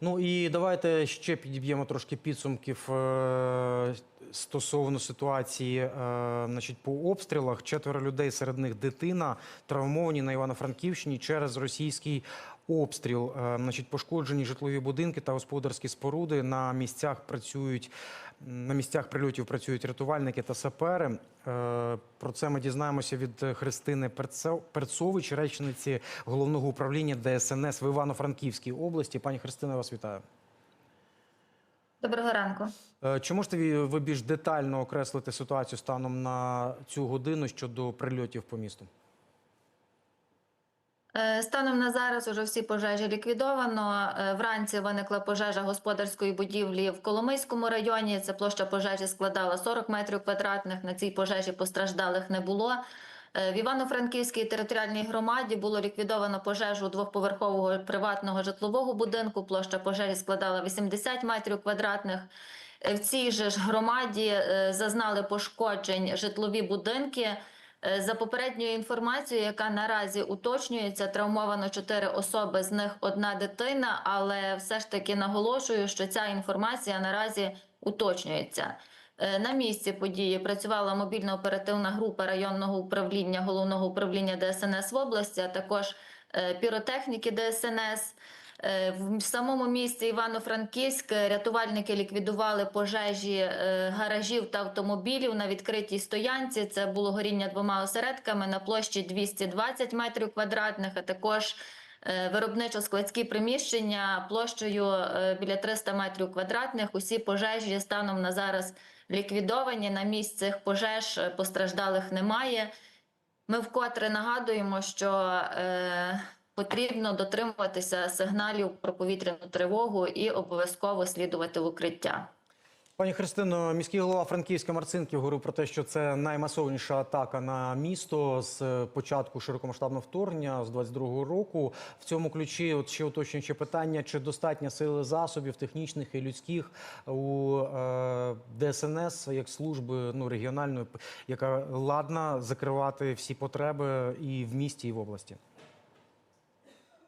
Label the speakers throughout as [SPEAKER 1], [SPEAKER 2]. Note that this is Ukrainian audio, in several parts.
[SPEAKER 1] Ну і давайте ще підіб'ємо трошки підсумків е, стосовно ситуації е, значить, по обстрілах. Четверо людей, серед них дитина, травмовані на Івано-Франківщині через російський обстріл. Е, значить, пошкоджені житлові будинки та господарські споруди. На місцях працюють на місцях прильотів працюють рятувальники та сапери. Е, Про це ми дізнаємося від Христини Перцович, речниці головного управління ДСНС в Івано-Франківській області. Пані Христина, вас вітаю.
[SPEAKER 2] Доброго ранку.
[SPEAKER 1] Е, Чи можете ви ви більш детально окреслити ситуацію станом на цю годину щодо прильотів по місту?
[SPEAKER 2] Е, Станом на зараз уже всі пожежі ліквідовано. Е, Вранці виникла пожежа господарської будівлі в Коломийському районі. Це площа пожежі складала 40 метрів квадратних. На цій пожежі постраждалих не було. Е, В Івано-Франківській територіальній громаді було ліквідовано пожежу двохповерхового приватного житлового будинку. Площа пожежі складала 80 метрів квадратних. В цій же ж громаді зазнали пошкоджень житлові будинки. Е, За попередньою інформацією, яка наразі уточнюється, травмовано чотири особи, з них одна дитина. Але все ж таки наголошую, що ця інформація наразі уточнюється. Е, На місці події працювала мобільна оперативна група районного управління головного управління ДСНС в області, а також е, піротехніки ДСНС. Е, В самому місті Івано-Франківськ рятувальники ліквідували пожежі е, гаражів та автомобілів на відкритій стоянці. Це було горіння двома осередками на площі 220 метрів квадратних, а також е, виробничо-складські приміщення площею е, біля 300 метрів квадратних. Усі пожежі станом на зараз ліквідовані. На місць цих пожеж е, постраждалих немає. Ми вкотре нагадуємо, що е, потрібно дотримуватися сигналів про повітряну тривогу і обов'язково слідувати в укриття.
[SPEAKER 1] Пані Христино, міський голова Франківська Марцинків говорив про те, що це наймасовніша атака на місто з початку широкомасштабного вторгнення з 22-го року. В цьому ключі, от ще уточнююче питання: чи достатньо сили засобів технічних і людських у е, ДСНС як служби ну регіональної, яка ладна закривати всі потреби і в місті, і в області?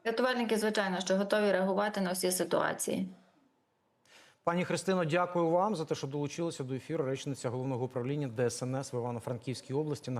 [SPEAKER 2] Рятувальники, звичайно, що готові реагувати на всі ситуації.
[SPEAKER 1] Пані Христино, дякую вам за те, що долучилися до ефіру. Речниця головного управління ДСНС в Івано-Франківській області.